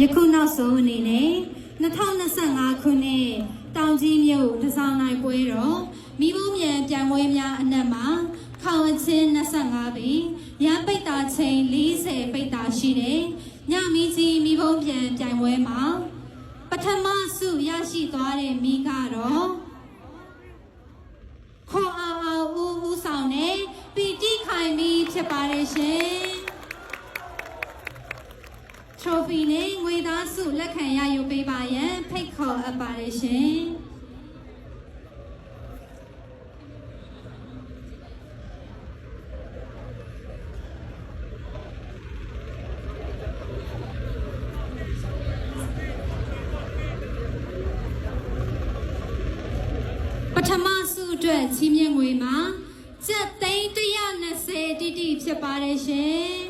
ယခုနောက်ဆုံးအနေနဲ့2025ခုနှစ်တောင်ကြီးမြို့တစောင်းနိုင်ပွဲတော်မိဘမြန်ပြိုင်ပွဲများအနက်မှာခေါင်အချင်း25ပြီရန်ပိတ်တာချိန်40ပိတ်တာရှိတယ်ညမီကြီးမိဘပြန်ပြိုင်ပွဲမှာပထမဆုရရှိသွားတဲ့မိကတော့ခေါ်အောင်အောင်ဦးဦးဆောင်တဲ့ပီတိခိုင်မီဖြစ်ပါတယ်ရှင် ထရိုဖီနဲ့ငွေသားစုလက်ခံရယူပေးပါရန်ဖိတ်ခေါ်အပ်ပါတယ်ရှင်။ပထမဆုအတွက်ချီးမြှင့်ငွေမှာကျပ်သိန်း120တိတိဖြစ်ပါတယ်ရှင်